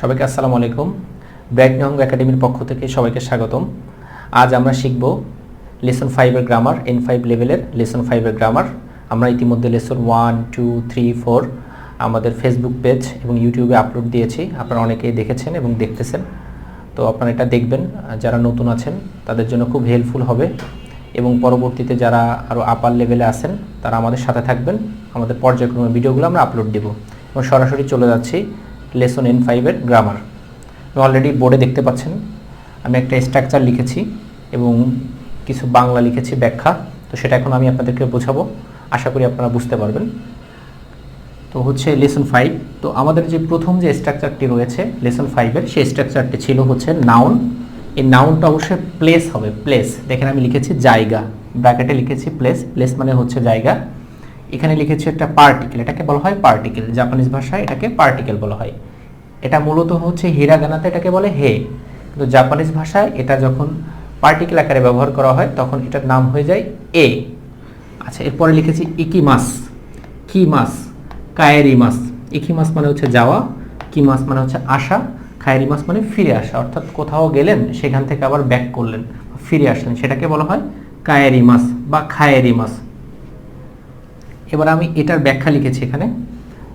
সবাইকে আসসালামু আলাইকুম। ব্রাইট নং একাডেমির পক্ষ থেকে সবাইকে স্বাগতম। আজ আমরা শিখব লেসন ফাইভের গ্রামার এন ফাইভ লেভেলের লেসন ফাইভের গ্রামার আমরা ইতিমধ্যে lesson one two three four আমাদের ফেসবুক পেজ এবং ইউটিউবে আপলোড দিয়েছি। আপনারা অনেকেই দেখেছেন এবং দেখতেছেন। তো আপনারা এটা দেখবেন। যারা নতুন আছেন, তাদের জন্য খুব হেল্পফুল হবে। এবং পরবর্তীতে যারা আরও আপার লেভেলে আছেন, তারা আমাদের সাথে থাকবেন। আমাদের পর্যায়ক্রমে ভিডিওগুলো আমরা আপলোড দেব। এবং সরাসরি চলে যাচ্ছি। লেসন এন ফাইভের গ্রামার অলরেডি বোর্ডে দেখতে পাচ্ছেন, আমি একটা স্ট্রাকচার লিখেছি এবং কিছু বাংলা লিখেছি ব্যাখ্যা। তো সেটা এখন আমি আপনাদেরকে বোঝাবো। আশা করি আপনারা বুঝতে পারবেন। তো হচ্ছে লেসন ফাইভ। তো আমাদের যে প্রথম যে স্ট্রাকচারটি রয়েছে, লেসন ফাইভের, সেই স্ট্রাকচারটি ছিল হচ্ছে নাউন এই নাউনটা অবশ্যই প্লেস হবে প্লেস দেখেন আমি লিখেছি জায়গা। ব্র্যাকেটে লিখেছি প্লেস প্লেস মানে হচ্ছে জায়গা। এখানে লিখেছি একটা পার্টিকেল এটাকে বলা হয় পার্টিকেল জাপানিজ ভাষায় এটাকে পার্টিকেল বলা হয়। এটা মূলত হচ্ছে হিরাগানাতে এটাকে বলে হে। কিন্তু জাপানিজ ভাষায় এটা যখন পার্টিকেল আকারে ব্যবহার করা হয়, তখন এটার নাম হয়ে যায় এ। আচ্ছা এরপরে লিখেছি ইকিমাস কি মাস কায়েরি মাস ইকি মাস মানে হচ্ছে যাওয়া কি মাস মানে হচ্ছে আসা খায়েরি মাস মানে ফিরে আসা। অর্থাৎ কোথাও গেলেন, সেখান থেকে আবার ব্যাক করলেন, ফিরে আসলেন। সেটাকে বলা হয় কায়েরি মাস বা খায়েরি মাস এবার আমি এটার ব্যাখ্যা লিখেছি এখানে,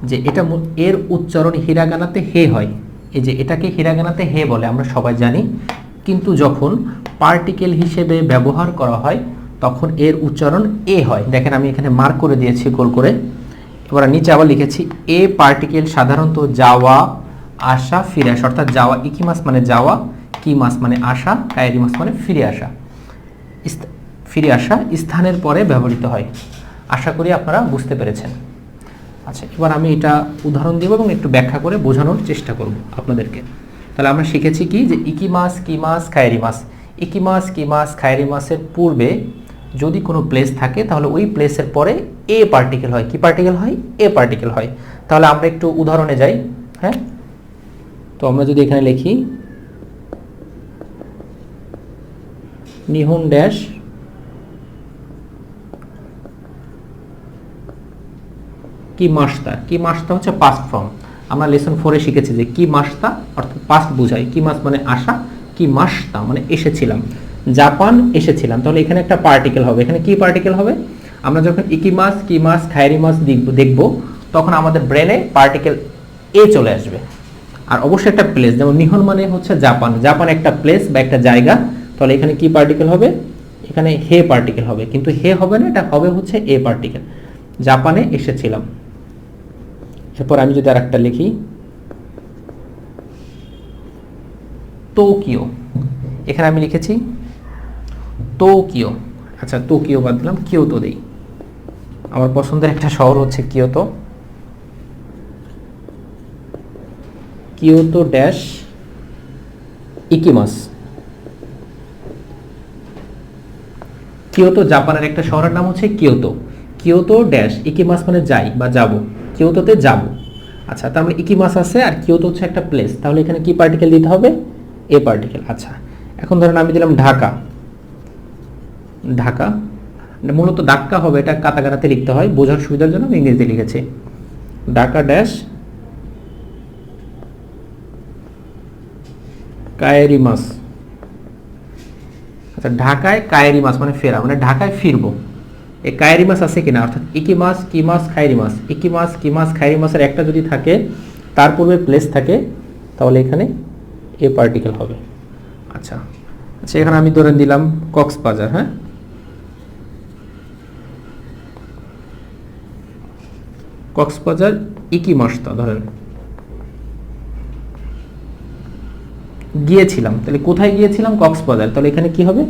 যে এটা এর উচ্চারণ হিরাগানাতে হে হয়। এই যে এটাকে হিরাগানাতে হে বলে, আমরা সবাই জানি। কিন্তু যখন পার্টিকেল হিসেবে ব্যবহার করা হয়, তখন এর উচ্চারণ এ হয়। দেখেন আমি এখানে মার্ক করে দিয়েছি, গোল করে। এবার নিচে আবার লিখেছি, এ পার্টিকেল সাধারণত যাওয়া, আসা, ফিরে আসা। অর্থাৎ যাওয়া ইকিমাস মানে যাওয়া, কি মাস মানে আসা কায়েরি মাস মানে ফিরে আসা। ফিরে আসা স্থানের পরে ব্যবহৃত হয়। আশা করি আপনারা বুঝতে পেরেছেন। আচ্ছা এবার আমি এটা উদাহরণ দেব এবং একটু ব্যাখ্যা করে বোঝানোর চেষ্টা করব আপনাদেরকে। তাহলে আমরা শিখেছি কি যে ইকি মাস, কি মাস, খায়রি মাস। ইকি মাস, কি মাস, খায়রি মাসের পূর্বে যদি কোনো প্লেস থাকে, তাহলে ওই প্লেসের পরে এ পার্টিকেল হয়। কি পার্টিকেল হয়? এ পার্টিকেল হয়। তাহলে আমরা একটু উদাহরণে যাই। হ্যাঁ? তো আমরা যদি এখানে লিখি, নিহুন ড্যাশ কি মাসতা? কি মাসতা হচ্ছে পাস্ট ফর্ম আমরা লেসন ফোরে শিখেছি যে কি মাসতা, অর্থাৎ পাস্ট বোঝায় কি মাস মানে আসা কি মাসতা মানে এসেছিলাম। জাপান এসেছিলাম। তাহলে এখানে একটা পার্টিকেল হবে। এখানে কি পার্টিকেল হবে? আমরা যখন ইকি মাস, কি মাস, খায়রি মাস দেখব দেখব, তখন আমাদের ব্রেনে পার্টিকেল এ চলে আসবে। আর অবশ্যই একটা প্লেস যেমন নিহন মানে হচ্ছে জাপান। জাপান একটা প্লেস বা একটা জায়গা। তাহলে এখানে কি পার্টিকেল হবে? এখানে হে পার্টিকেল হবে। কিন্তু হে হবে না, এটা হবে হচ্ছে এ পার্টিকেল জাপানে এসেছিলাম। এরপর আমি যদি আরেকটা লিখি, টোকিও। এখানে আমি লিখেছি, টোকিও। আচ্ছা টোকিও বাদ দিলাম, কিয়োতো দেই। আমার পছন্দের একটা শহর হচ্ছে কিয়োতো। কিয়োতো ড্যাশ ইকিমাস। কিয়োতো জাপানের একটা শহরের নাম হচ্ছে কিয়োতো। কিয়োতো ড্যাশ ইকিমাস মানে যাই বা যাব। কিয়োতোতে যাব। আচ্ছা তার মানে ইকিমাস আছে আর কিয়োতো হচ্ছে একটা প্লেস তাহলে এখানে কি পার্টিকেল দিতে হবে? এ পার্টিকেল আচ্ছা এখন ধরেন আমি দিলাম ঢাকা। ঢাকা। মূলত ডাক্কা হবে, এটা কাতাকানাতে লিখতে হয়। বোঝার সুবিধার জন্য আমি ইংরেজিতে লিখেছি। ঢাকা ড্যাশ কায়েরি মাস আচ্ছা ঢাকায় কায়েরি মাস মানে ফেরা মানে ঢাকায় ফিরবো। এই কায়েরি মাস আছে কিনা? অর্থাৎ ইকি মাস কি মাস খায়রি মাস ইকি মাস কি মাস খায়রি মাসের একটা যদি থাকে, তার পূর্বে প্লেস থাকে, তাহলে এখানে এ পার্টিকেল হবে। আচ্ছা। আচ্ছা এখানে আমি ধরে দিলাম কক্সবাজার হ্যাঁ? কক্সবাজার ইকি মাসটা ধরেন। গিয়েছিলাম। তাহলে কোথায় গিয়েছিলাম? কক্সবাজার। তাহলে এখানে কি হবে?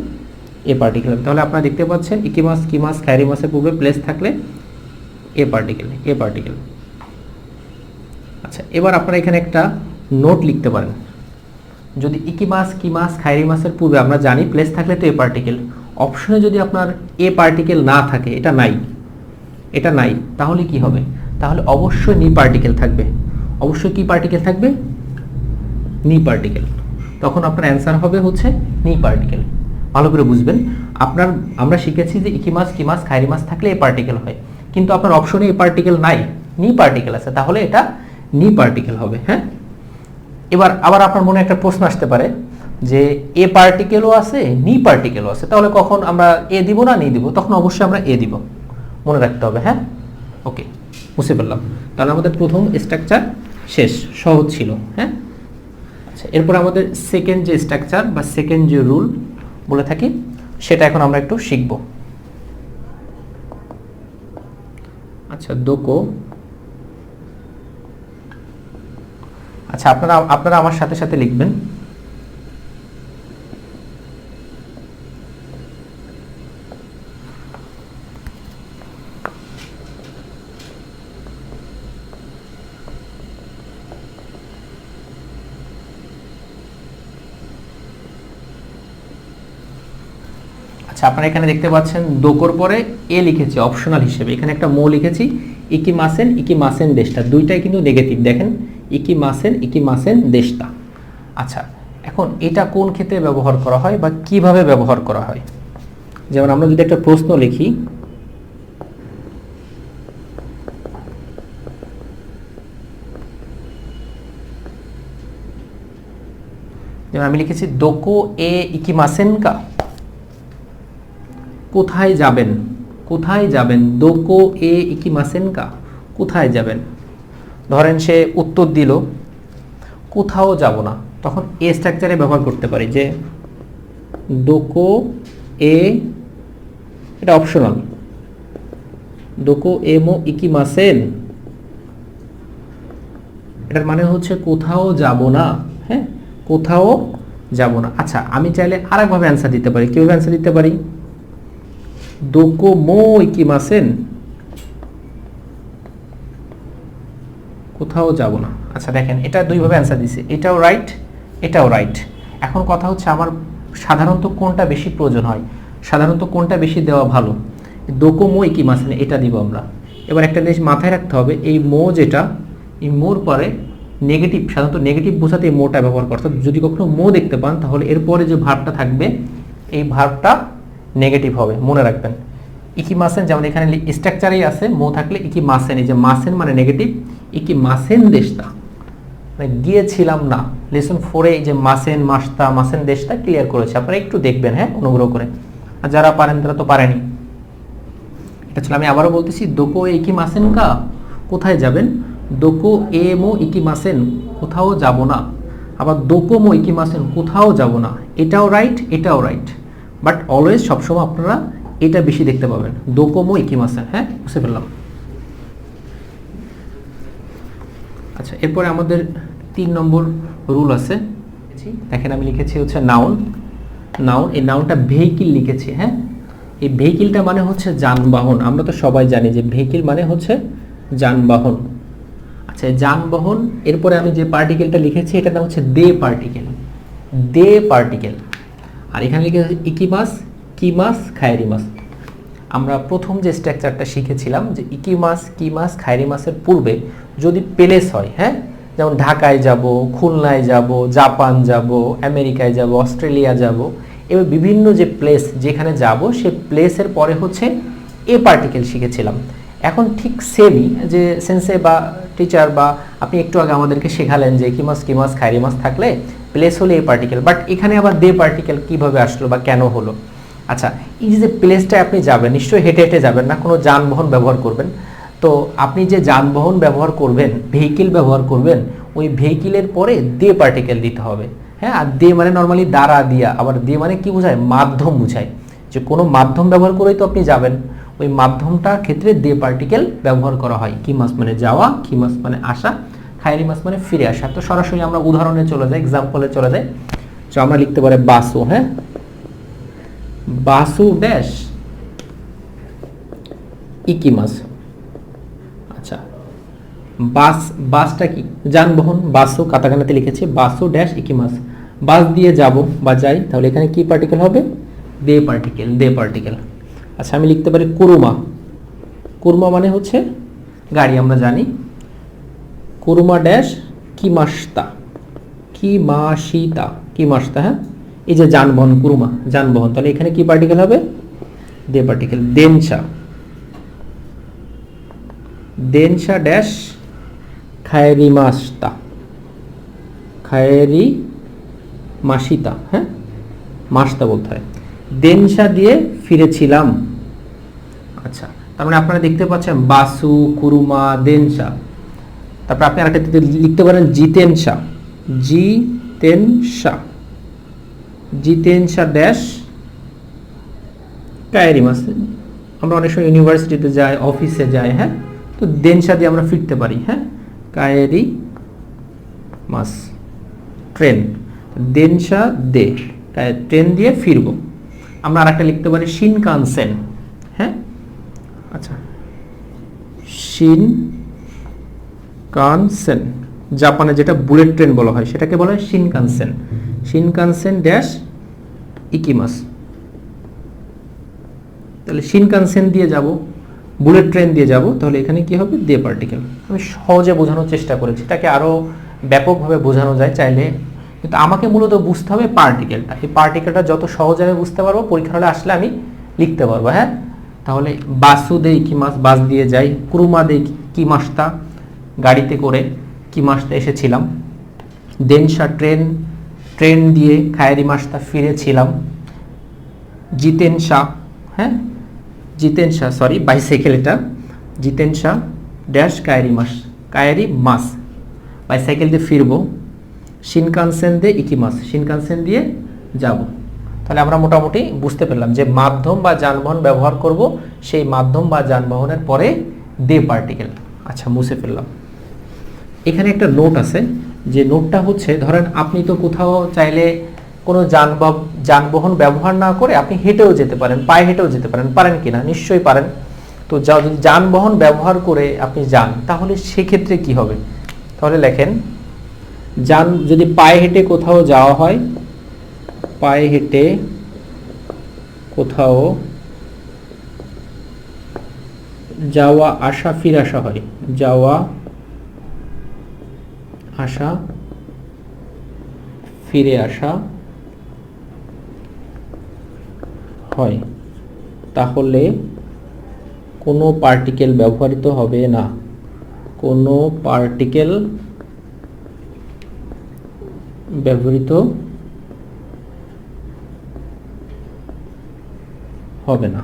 এ পার্টিকেল তাহলে আপনারা দেখতে পাচ্ছেন ইকিমাস কিমাস খায়রি মাসের পূর্বে প্লেস থাকলে এ পার্টিকেল এ পার্টিকেল আচ্ছা এবার আপনারা এখানে একটা নোট লিখতে পারেন। যদি ইকিমাস কিমাস খায়রি মাসের পূর্বে আমরা জানি প্লেস থাকলে তো এ পার্টিকেল অপশনে যদি আপনার এ পার্টিকেল না থাকে, এটা নাই এটা নাই, তাহলে কি হবে? তাহলে অবশ্যই নি পার্টিকেল থাকবে। অবশ্যই কি পার্টিকেল থাকবে? নি পার্টিকেল তখন আপনার অ্যান্সার হবে হচ্ছে নি পার্টিকেল ভালো করে বুঝবেন। আপনার, আমরা শিখেছি যে ইকিমাস কিমাস খায়রি মাস থাকলে এ পার্টিকেল হয়। কিন্তু আপনার অপশনে এ পার্টিকেল নাই, নি পার্টিকেল আছে, তাহলে এটা নি পার্টিকেল হবে হ্যাঁ? এবার আবার আপনার মনে একটা প্রশ্ন আসতে পারে যে এ পার্টিকেলও আছে, নি পার্টিকেলও আছে। তাহলে কখন আমরা এ দিব না, নি দিব? তখন অবশ্যই আমরা এ দিব। মনে রাখতে হবে হ্যাঁ? ওকে, বুঝতে পারলাম। তাহলে আমাদের প্রথম স্ট্রাকচার শেষ, সহজ ছিল হ্যাঁ? আচ্ছা এরপর আমাদের সেকেন্ড যে স্ট্রাকচার বা সেকেন্ড যে রুল বলে থাকি সেটা এখন আমরা একটু শিখব। আচ্ছা দোকো। আচ্ছা আপনারা আপনারা আমার সাথে সাথে লিখবেন আচ্ছা আপনারা এখানে দেখতে পাচ্ছেন দোকর পরে এ লিখেছি অপশনাল হিসেবে। এখানে একটা মো লিখেছি ইকি মাসেন ইকি মাসেন দেশটা। দুইটাই কিন্তু নেগেটিভ দেখেন ইকি মাসেন ইকি মাসেন দেশটা। আচ্ছা এখন এটা কোন ক্ষেত্রে ব্যবহার করা হয় বা কীভাবে ব্যবহার করা হয়? যেমন আমরা যদি একটা প্রশ্ন লিখি, যেমন আমি লিখেছি, দোকো এ ইকি মাসেন কা? কোথায় যাবেন? কোথায় যাবেন? দোকো এ ইকি মাসেনকা কোথায় যাবেন? ধরেন সে উত্তর দিল, কোথাও যাব না। তখন এ স্ট্রাকচারে ব্যবহার করতে পারি যে দোকো এ, এটা অপশনাল দোকো ইকি মাসেন এটার মানে হচ্ছে কোথাও যাব না হ্যাঁ? কোথাও যাব না। আচ্ছা আমি চাইলে আরেকভাবে অ্যান্সার দিতে পারি। কীভাবে অ্যান্সার দিতে পারি? দোকো মো ইকিমাসেন কোথাও যাব না। আচ্ছা দেখেন, এটা দুইভাবে অ্যান্সার দিছে এটাও রাইট এটাও রাইট এখন কথা হচ্ছে আমার সাধারণত কোনটা বেশি প্রয়োজন হয়? সাধারণত কোনটা বেশি দেওয়া ভালো? দোকো মো ইকিমাসেন এটা দিব আমরা। এবার একটা জিনিস মাথায় রাখতে হবে, এই মো যেটা, এই মোর পরে নেগেটিভ সাধারণত নেগেটিভ বোঝাতে এই মোটা ব্যবহার করতে যদি কখনো মো দেখতে পান, তাহলে এরপরে যে ভাবটা থাকবে, এই ভার্বটা নেগেটিভ হবে, মনে রাখবেন। ইকি মাসেন যেমন এখানে স্ট্রাকচারেই আছে, মো থাকলে ইকি মাসেন, এই যে মাসেন মানে নেগেটিভ ইকি মাসেন দেশটা। মানে গিয়েছিলাম না। লেসন ফোরে এই যে মাসেন মাসতা মাসেন দেশটা ক্লিয়ার করেছে। আপনারা একটু দেখবেন হ্যাঁ অনুগ্রহ করে। আর যারা পারেন, তারা তো পারেনি। এটা ছিল, আমি আবারও বলতেছি, দোকো ইকি মাসেন কা? কোথায় যাবেন? দোকো এ মো ইকি মাসেন, কোথাও যাব না। আবার দোকো মো ইকি মাসেন, কোথাও যাব না। এটাও রাইট এটাও রাইট বাট অলওয়েজ সবসময় আপনারা এটা বেশি দেখতে পাবেন। দোকোমো ইকিমাসেন হ্যাঁ? বুঝতে পারলাম। আচ্ছা এরপরে আমাদের তিন নম্বর রুল আছে। দেখেন আমি লিখেছি হচ্ছে নাউন। নাউন এই নাউনটা ভেহিকিল লিখেছি হ্যাঁ? এই ভেহিকিলটা মানে হচ্ছে যানবাহন। আমরা তো সবাই জানি যে ভেহিকিল মানে হচ্ছে যানবাহন। আচ্ছা যানবাহন এরপরে আমি যে পার্টিকেলটা লিখেছি এটার নাম হচ্ছে দে পার্টিকেল দে পার্টিকেল আর এখানে লিখে আছে ইকিমাস কিমাস খায়রিমাস আমরা প্রথম যে স্ট্রাকচারটা শিখেছিলাম যে ইকি মাছ কি ইকিমাস কিমাস খায়রিমাসের পূর্বে যদি প্লেস হয় হ্যাঁ? যেমন ঢাকায় যাব, খুলনায় যাব, জাপান যাব, আমেরিকায় যাব, অস্ট্রেলিয়া যাব, এবার বিভিন্ন যে প্লেস যেখানে যাব, সে প্লেসের পরে হচ্ছে এ পার্টিকেল শিখেছিলাম। এখন ঠিক সেমই যে সেন্সে বা টিচার বা আপনি একটু আগে আমাদেরকে শেখালেন যে কিমাস কিমাস খাইরিমাস থাকলে প্লেস হলে এ পার্টিকেল বাট এখানে আবার দে পার্টিকেল কীভাবে আসলো বা কেন হলো? আচ্ছা এই যে প্লেসটায় আপনি যাবেন, নিশ্চয়ই হেঁটে হেঁটে যাবেন না, কোনো যানবাহন ব্যবহার করবেন। তো আপনি যে যানবাহন ব্যবহার করবেন ভেহিকেল ব্যবহার করবেন, ওই ভেহিকেলের পরে দে পার্টিকেল দিতে হবে। হ্যাঁ আর দে মানে নর্মালি দ্বারা দিয়া, আবার দে মানে কি বোঝায়? মাধ্যম বোঝায়। যে কোনো মাধ্যম ব্যবহার করেই তো আপনি যাবেন। ওই মাধ্যমটার ক্ষেত্রে দে পার্টিকেল ব্যবহার করা হয়। কি মাস মানে যাওয়া, কি মাস মানে আসা খায়রি মাস মানে ফিরে আসা। তো সরাসরি আমরা উদাহরণে চলে যাই এক্সাম্পলে চলে যাই। তো আমরা লিখতে পারি বাসু হ্যাঁ? বাসু ড্যাশ ইকিমাস আচ্ছা বাস, বাসটা কি? যানবাহন বাসও কাতাকানাতে লিখেছে বাসও ড্যাশ ইকিমাস বাস দিয়ে যাব বা যাই, তাহলে এখানে কি পার্টিকেল হবে? দে পার্টিকেল দে পার্টিকেল আচ্ছা আমি লিখতে পারি কুরুমা। কুরমা মানে হচ্ছে গাড়ি, আমরা জানি। কুরুমা ড্যাশ কিমাস্তা কিমাশিতা। কিমাস্তা হ্যাঁ? এই যে যানবাহন, কুরুমা, যানবাহন, তাহলে এখানে কি পার্টিকেল হবে? দে পার্টিকেল দেনসা। দেনসা ড্যাশ খায়রিমাস্তা খায়েরি মাসিতা হ্যাঁ? মাসতা বলতে হয়। দেনসা দিয়ে ফিরেছিলাম। আচ্ছা তার মানে আপনারা দেখতে পাচ্ছেন বাসু, কুরুমা, দেনসা। তারপর আপনি আরেকটা লিখতে পারেন জিতেনসা জিতেনসা জিতেনসা ড্যাশ কায়েরি মাস। আমরা অনেক সময় ইউনিভার্সিটিতে যাই অফিসে যাই হ্যাঁ? তো দেনসা দিয়ে আমরা ফিরতে পারি হ্যাঁ? কায়েরি মাস। ট্রেন। দেনসা দে। ট্রেন দিয়ে ফিরবো। আমরা আর একটা লিখতে পারি, শিনকানসেন হ্যাঁ? আচ্ছা। শিন কানসেন জাপানে যেটা বুলেট ট্রেন বলা হয়, সেটাকে বলা হয় শিনকানসেন শিনকানসেন ড্যাশ ইকিমাস তাহলে শিনকানসেন দিয়ে যাব বুলেট ট্রেন দিয়ে যাব, তাহলে এখানে কি হবে? দে পার্টিকেল আমি সহজে বোঝানোর চেষ্টা করেছি তাকে আরও ব্যাপকভাবে বোঝানো যায় চাইলে। কিন্তু আমাকে মূলত বুঝতে হবে পার্টিকেলটা এই পার্টিকেলটা যত সহজে আমি বুঝতে পারব পরীক্ষা হলে আসলে আমি লিখতে পারব হ্যাঁ? তাহলে বাসু দেই কি মাস বাস দিয়ে যাই, কুরুমা দেই কি মাসটা গাড়িতে করে কি মাসটা এসেছিলাম? দেনসা ট্রেন ট্রেন দিয়ে খায়েরি মাসটা ফিরেছিলাম। জিতেন শাহ হ্যাঁ? জিতেন শাহ সরি বাইসাইকেল এটা। জিতেন শাহ ড্যাশ কায়েরি মাস কায়েরি মাস। বাইসাইকেল দিয়ে ফিরবো। শিনকানসেন দিয়ে ইকিমাস শিনকানসেন দিয়ে যাব। তাহলে আমরা মোটামুটি বুঝতে পারলাম যে মাধ্যম বা যানবাহন ব্যবহার করব, সেই মাধ্যম বা যানবাহনের পরে দে পার্টিকেল আচ্ছা মুছে ফেললাম। এখানে একটা নোট আছে, যে নোটটা হচ্ছে, ধরেন আপনি তো কোথাও চাইলে কোনো যানবাহ যানবাহন ব্যবহার না করে আপনি হেঁটেও যেতে পারেন, পায়ে হেঁটেও যেতে পারেন পারেন কিনা নিশ্চয়ই পারেন। তো যা যদি যানবাহন ব্যবহার করে আপনি যান, তাহলে সেক্ষেত্রে কি হবে? তাহলে লেখেন, যান, যদি পায়ে হেঁটে কোথাও যাওয়া হয়, পায়ে হেঁটে কোথাও যাওয়া আসা ফির আসা হয়, যাওয়া আসা ফিরে আসা হয়। তাহলে কোনো পার্টিকেল ব্যবহৃত হবে না। কোনো পার্টিকেল ব্যবহৃত হবে না।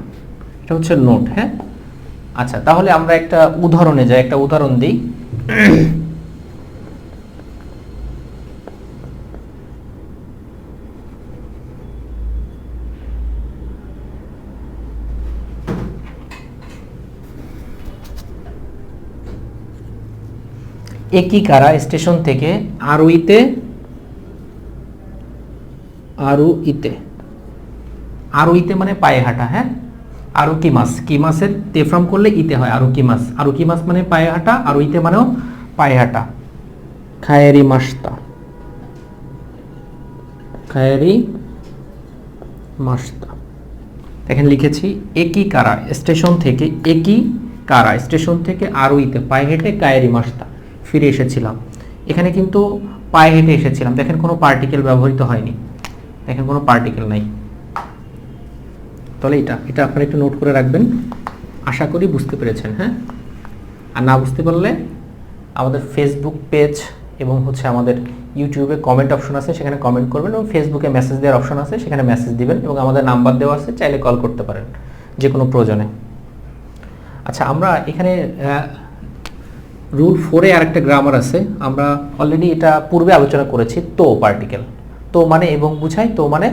এটা হচ্ছে নোট হ্যাঁ? আচ্ছা তাহলে আমরা একটা উদাহরণে যাই, একটা উদাহরণ দিই। একই কারা স্টেশন থেকে আরুইতে আরুইতে। আরুইতে মানে পায়ে হাঁটা হ্যাঁ? আরু কি মাস কি মাসের তেফ্রম করলে ইতে হয় আরু কি মাস আরু কি মাস মানে পায়ে হাঁটা আরুইতে মানেও পায়ে হাঁটা খায়েরি মাস্তা খায়েরি মাস্তা এখানে লিখেছি একই কারা স্টেশন থেকে একই কারা স্টেশন থেকে আরুইতে পায়ে হেঁটে কায়েরি মাস্তা ফিরে এসেছিলাম। এখানে কিন্তু পায়ে হেঁটে এসেছিলাম। দেখেন কোনো পার্টিকেল ব্যবহৃত হয়নি। দেখেন কোনো পার্টিকেল নাই। তাহলে এটা এটা আপনারা একটু নোট করে রাখবেন। আশা করি বুঝতে পেরেছেন হ্যাঁ? আর না বুঝতে পারলে আমাদের ফেসবুক পেজ এবং হচ্ছে আমাদের ইউটিউবে কমেন্ট অপশন আছে, সেখানে কমেন্ট করবেন এবং ফেসবুকে মেসেজ দেওয়ার অপশন আছে, সেখানে মেসেজ দিবেন এবং আমাদের নাম্বার দেওয়া আছে, চাইলে কল করতে পারেন যে কোনো প্রয়োজনে। আচ্ছা আমরা এখানে রুল ফোরে আর একটা গ্রামার আছে। আমরা অলরেডি এটা পূর্বে আলোচনা করেছি, তো পার্টিকেল তো মানে এবং বুঝায় তো মানে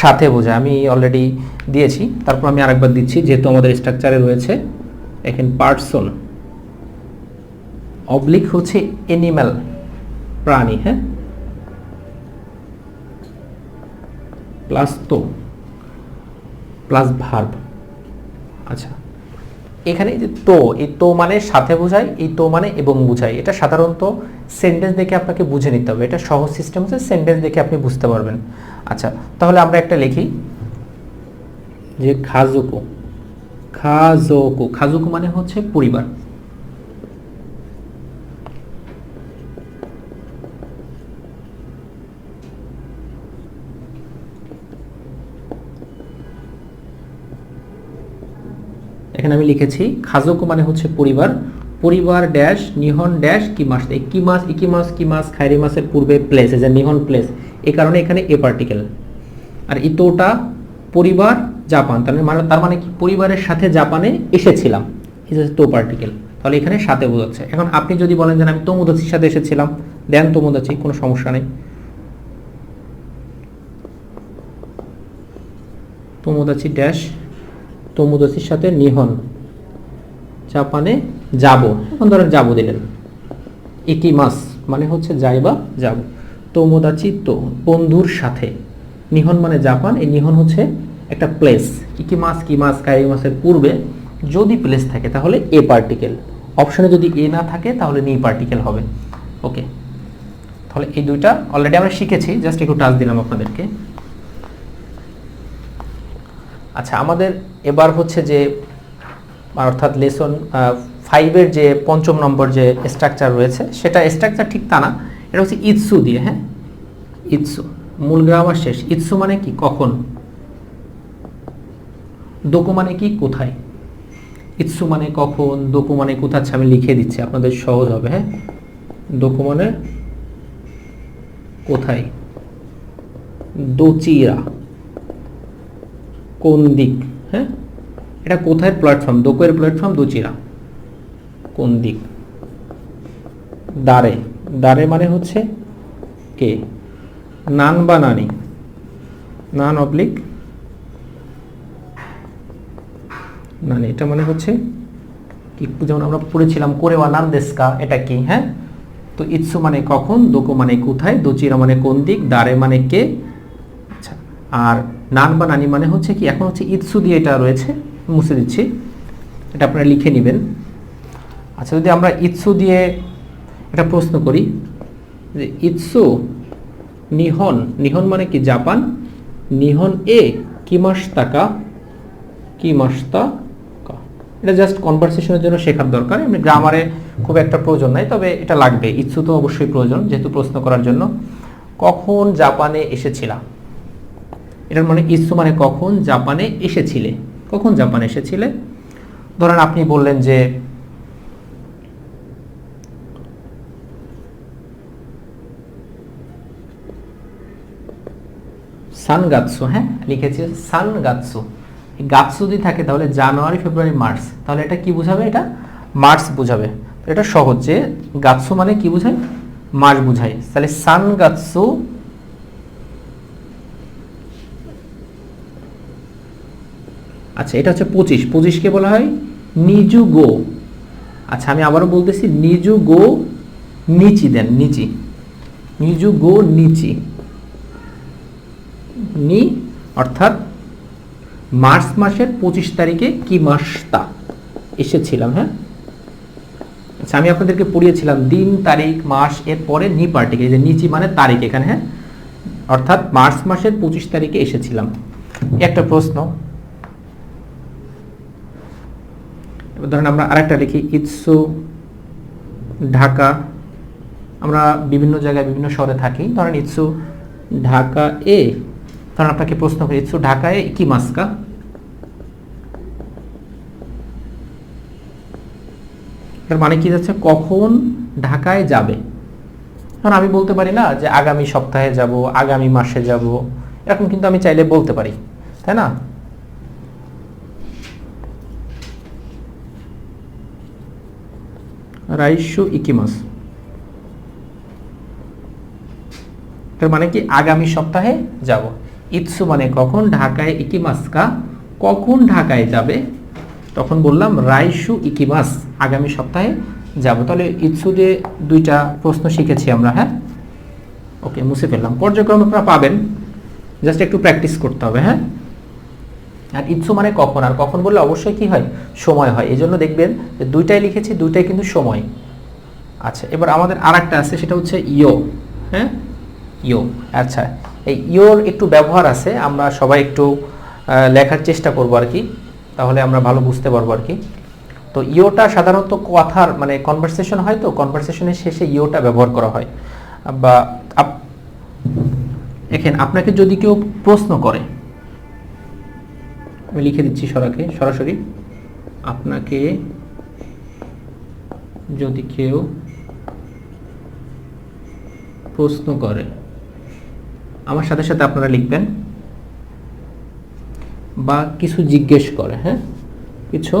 সাথে বোঝায় আমি অলরেডি দিয়েছি, তারপর আমি আরেকবার দিচ্ছি, যেহেতু আমাদের স্ট্রাকচারে রয়েছে, এখানে পার্সন অবলিক হচ্ছে এনিম্যাল প্রাণী হ্যাঁ? প্লাস তো প্লাস ভার্ব আচ্ছা এখানে যে তো, এই তো মানে সাথে বোঝায়, এই তো মানে এবং বোঝায়। এটা সাধারণত সেন্টেন্স দেখে আপনাকে বুঝে নিতে হবে। এটা সহজ সিস্টেম হচ্ছে সেন্টেন্স দেখে আপনি বুঝতে পারবেন। আচ্ছা তাহলে আমরা একটা লিখি। যে খাজুকো, খাজোকো, খাজুকো মানে হচ্ছে পরিবার। এখানে আমি লিখেছি, খাজোকো মানে হচ্ছে পরিবার পরিবার ড্যাশ নিহন ড্যাশ কি মাস? এই কিমাস ইকিমাস কিমাস খাইরি মাসের পূর্বে place as a Nihon place এই কারণে এখানে এ পার্টিকেল আর ইতোটা পরিবার জাপান, তার মানে তার মানে কি? পরিবারের সাথে জাপানে এসেছিলাম ইজ এ তো পার্টিকেল তাহলে এখানে সাথে বোঝাচ্ছে। এখন আপনি যদি বলেন যে আমি তোমোদাচির সাথে এসেছিলাম, দেন তোমোদাচি কোনো সমস্যা নেই। তোমোদাচি ড্যাশ তোমোদাচির সাথে নিহন। জাপানে যাব। এখন ধরেন যাব দিলেন। ইকিমাস মানে হচ্ছে যাই বা যাব। তোমোদাচি তো বন্ধুর সাথে। নিহন মানে জাপান, এই নিহন হচ্ছে একটা প্লেস ইকিমাস কিমাস কাইমাসের পূর্বে যদি প্লেস থাকে তাহলে এ পার্টিকেল অপশনে যদি এ না থাকে তাহলে নি পার্টিকেল হবে। ওকে তাহলে এই দুইটা অলরেডি আমরা শিখেছি। জাস্ট একটু টাচ দিলাম আপনাদেরকে। আচ্ছা আমাদের এবার হচ্ছে যে অর্থাৎ লেসন ফাইভের যে পঞ্চম নম্বর যে স্ট্রাকচার রয়েছে সেটা স্ট্রাকচার ঠিক তা না এটা হচ্ছে ইৎসু দিয়ে হ্যাঁ? ইৎসু মূল গ্রামার শেষ। ইৎসু মানে কি? কখন? দোকু মানে কি? কোথায়? ইৎসু মানে কখন? দোকু মানে কোথায়? আচ্ছা, আমি লিখে দিচ্ছি আপনাদের সহজ হবে হ্যাঁ? দোকু মানে কোথায়? দোচিরা কোন দিক? হ্যাঁ? এটা কোথায় প্ল্যাটফর্ম দোকের প্ল্যাটফর্ম দোচিরা। কোন দিক? দাঁড়ে দাঁড়ে মানে হচ্ছে কে? নান বা নানি? নান অবলিক? নানি, এটা মানে হচ্ছে কি? যেমন আমরা পড়েছিলাম কোরেওয়া নান দেশকা এটা কি? হ্যাঁ? তো ইৎসু মানে কখন? দোকো মানে কোথায়? দোচিরা মানে কোন দিক? দাঁড়ে মানে কে? আর নান বা নানি মানে হচ্ছে কি, এখন হচ্ছে ইৎসু দিয়ে এটা রয়েছে, মুছে দিচ্ছি। এটা আপনারা লিখে নেবেন। আচ্ছা যদি আমরা ইৎসু দিয়ে একটা প্রশ্ন করি, যে ইৎসু নিহন নিহন মানে কি জাপান? নিহন এ কিমাস্তাকা কিমাস্তাকা এটা জাস্ট কনভারসেশনের জন্য শেখার দরকার। এমনি গ্রামারে খুব একটা প্রয়োজন নাই, তবে এটা লাগবে। ইৎসু তো অবশ্যই প্রয়োজন, যেহেতু প্রশ্ন করার জন্য। কখন জাপানে এসেছিলাম? এটার মানে ইৎসু মানে কখন জাপানে এসেছিলে? কখন জাপানে এসেছিলে? ধরেন আপনি বললেন যে সান গাৎসু হ্যাঁ লিখেছি সান গাৎসু যদি থাকে তাহলে জানুয়ারি, ফেব্রুয়ারি, মার্চ। তাহলে এটা কি বোঝাবে এটা? মার্চ বোঝাবে। এটা সহজ যে গাৎসু মানে কি বোঝায়? মার্চ বোঝায়। তাহলে সান গাৎসু আচ্ছা এটা হচ্ছে পঁচিশ। পঁচিশকে বলা হয় নিজু গো। আচ্ছা আমি আবারও বলতেছি নিজু গো নিচি দেন, নিচি। নিজু গো নিচি। নি অর্থাৎ মার্চ মাসের পঁচিশ তারিখে কি মাসটা এসেছিলাম হ্যাঁ? আচ্ছা আমি আপনাদেরকে পড়িয়েছিলাম, দিন, তারিখ, মাস, এর পরে নি পার্টিকে যে নিচি মানে তারিখ এখানে হ্যাঁ? অর্থাৎ মার্চ মাসের পঁচিশ তারিখে এসেছিলাম। একটা প্রশ্ন এবার ধরেন আমরা আরেকটা লিখি ইটসু ঢাকা। আমরা বিভিন্ন জায়গায় বিভিন্ন শহরে থাকি। ধরেন ইটসু ঢাকা এ কারণ আপনাকে প্রশ্ন করি ইটসু ঢাকায় কি মাস্কা এর মানে কি যাচ্ছে? কখন ঢাকায় যাবে? কারণ আমি বলতে পারি না যে আগামী সপ্তাহে যাব, আগামী মাসে যাব, এরকম কিন্তু আমি চাইলে বলতে পারি, তাই না? রাইশু ইকিমাস। তার মানে কি আগামী সপ্তাহে যাব। ইৎসু মানে কখন ঢাকায় ইকিমাসকা কখন ঢাকায় যাবে? তখন বললাম রাইশু ইকিমাস, আগামী সপ্তাহে যাব। তাহলে ইৎসু দিয়ে দুইটা প্রশ্ন শিখেছি আমরা হ্যাঁ? ওকে, মুছে ফেললাম। পর্যায়ক্রমে আপনারা পাবেন। জাস্ট একটু প্র্যাকটিস করতে হবে হ্যাঁ? আর ইৎসু মানে কখন? আর কখন বললে অবশ্যই কি হয়? সময় হয়। এই জন্য দেখবেন যে দুইটাই লিখেছি, দুইটাই কিন্তু সময়। আচ্ছা এবার আমাদের আর একটা আছে, সেটা হচ্ছে ইয়ো। হ্যাঁ? ইয়ো। আচ্ছা এই ইয়োর একটু ব্যবহার আছে, আমরা সবাই একটু লেখার চেষ্টা করব আর কি। তাহলে আমরা ভালো বুঝতে পারব আর কি। তো ইয়োটা সাধারণত কথার মানে কনভারসেশন হয় তো কনভারসেশনের শেষে ইয়োটা ব্যবহার করা হয়। বা এখানে আপনাকে যদি কেউ প্রশ্ন করে আমি লিখে দিচ্ছি সরাকে সরাসরি। আপনাকে যদি কেউ প্রশ্ন করে, আমার সাথে সাথে আপনারা লিখবেন বা কিছু জিজ্ঞেস করে হ্যাঁ? কিছু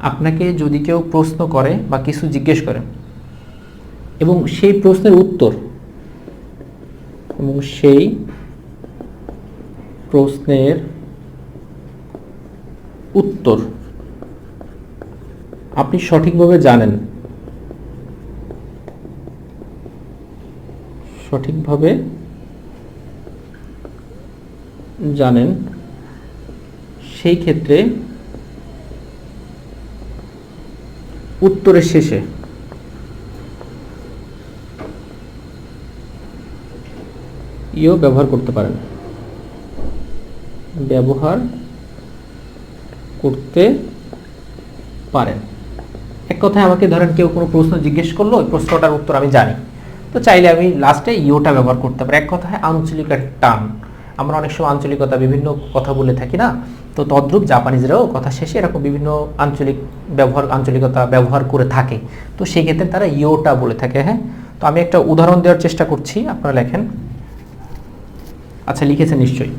আপনাকে যদি কেউ প্রশ্ন করে বা কিছু জিজ্ঞেস করে এবং সেই প্রশ্নের উত্তর এবং সেই প্রশ্নের উত্তর আপনি সঠিকভাবে জানেন। সঠিকভাবে জানেন, সেই ক্ষেত্রে উত্তরের শেষে ইও ব্যবহার করতে পারেন। ব্যবহার করতে পারেন। এক কথায় আমাকে ধরেন কেউ কোনো প্রশ্ন জিজ্ঞেস করল, ওই প্রশ্নটার উত্তর আমি জানি। তো চাইলে আমি লাস্টে ইওটা ব্যবহার করতে পারি। এক কথায় আঞ্চলিকের টান। আমরা অনেক সময় আঞ্চলিকতা বিভিন্ন কথা বলে থাকি না? তো তদ্রূপ জাপানিজরাও কথা শেষে এরকম বিভিন্ন আঞ্চলিক ব্যবহার, আঞ্চলিকতা ব্যবহার করে থাকে। তো সেই ক্ষেত্রে তারা ইওটা বলে থাকে হ্যাঁ? তো আমি একটা উদাহরণ দেওয়ার চেষ্টা করছি, আপনারা লেখেন। আচ্ছা লিখেছেন নিশ্চয়ই।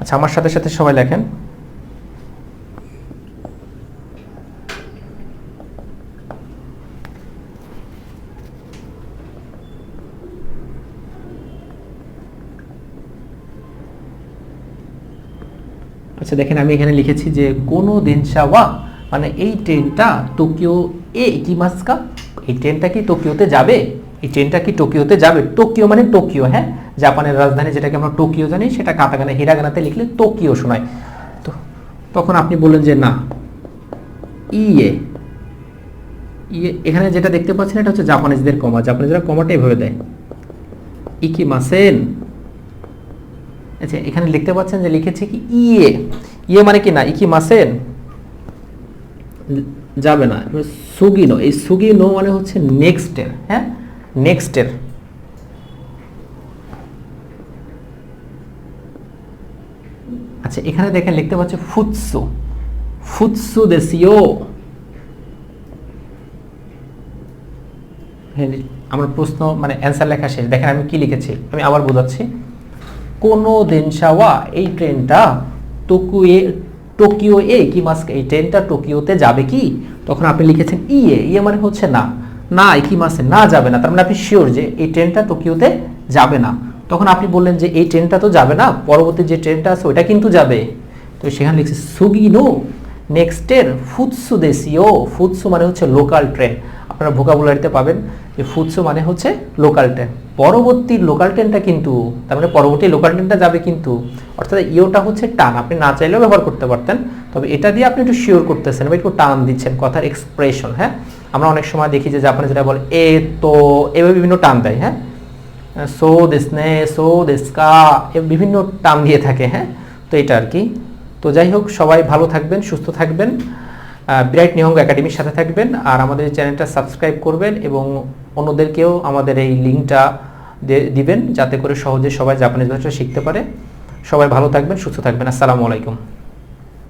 আচ্ছা আমার সাথে সাথে সবাই লেখেন। আচ্ছা দেখেন, আমি এখানে লিখেছি যে, কোনো দেনশাওয়া মানে এই ট্রেনটা টোকিও এ ইকিমাসকা এই ট্রেনটা কি টোকিওতে যাবে? এই ট্রেনটা কি টোকিওতে যাবে? টোকিও মানে টোকিও হ্যাঁ? জাপানের রাজধানী যেটাকে আমরা টোকিও জানি, সেটা কাতাগানা হিরাগানাতে লিখলে টোকিও শোনায়। তো তখন আপনি বললেন যে না ইয়ে ইয়ে এখানে যেটা দেখতে পাচ্ছেন এটা হচ্ছে জাপানিজদের কমা। জাপানিজরা কমাটা এভাবে দেয়। ইকি মাসেন আচ্ছা এখানে লিখতে পাচ্ছেন যে লিখেছে কি ইয়ে। ইয়ে মানে কি না? ইকি মাসেন যাবে না। সুগিনো, এই সুগিনো মানে হচ্ছে নেক্সটের হ্যাঁ? নেক্সটের আচ্ছা এখানে দেখেন লিখতে পাচ্ছে ফুৎসু। ফুৎসু দেসিও হ্যাঁ আমার প্রশ্ন মানে অ্যান্সার লেখা শেষ। দেখেন আমি কি লিখেছি? আমি আবার বোঝাচ্ছি। কোনো দেনশাওয়া এই ট্রেনটা টোকিও টোকিও এ কি মাস্ক? এই ট্রেনটা টোকিওতে যাবে কি? তখন আপনি লিখেছেন ইয়ে ইয়ে মানে হচ্ছে না। না কি মাসে না, যাবে না। তার মানে আপনি শিওর যে এই ট্রেনটা টোকিওতে যাবে না। তখন আপনি বললেন যে এই ট্রেনটা তো যাবে না, পরবর্তী যে ট্রেনটা আছে ওইটা কিন্তু যাবে। তো সেখানে লিখছে সুগিনো, নেক্সটের ফুৎসু দেশীয়। ফুৎসু মানে হচ্ছে লোকাল ট্রেন আপনারা ভোকাবুলারিতে পাবেন। যে ফুৎসু মানে হচ্ছে লোকাল ট্রেন পরবর্তী লোকাল ট্রেনটা কিন্তু, তার মানে পরবর্তী লোকাল ট্রেনটা যাবে কিন্তু, অর্থাৎ ইওটা হচ্ছে টান। আপনি না চাইলেও ব্যবহার করতে পারতেন, তবে এটা দিয়ে আপনি একটু শিওর করতেছেন বা একটু টান দিচ্ছেন কথার এক্সপ্রেশন হ্যাঁ? আমরা অনেক সময় দেখি যে জাপানে যেটা বলে, এ, তো, এভাবে বিভিন্ন টান দেয় হ্যাঁ? সো দেশনে সো দেশকা বিভিন্ন টান দিয়ে থাকে হ্যাঁ? তো এটা আর কি। তো যাই হোক, সবাই ভালো থাকবেন, সুস্থ থাকবেন। ব্রাইট নিহঙ্গ একাডেমির সাথে থাকবেন আর আমাদের চ্যানেলটা সাবস্ক্রাইব করবেন এবং অন্যদেরকেও আমাদের এই লিঙ্কটা দিবেন যাতে করে সহজে সবাই জাপানিজ ভাষা শিখতে পারে। সবাই ভালো থাকবেন, সুস্থ থাকবেন। আসসালামু আলাইকুম।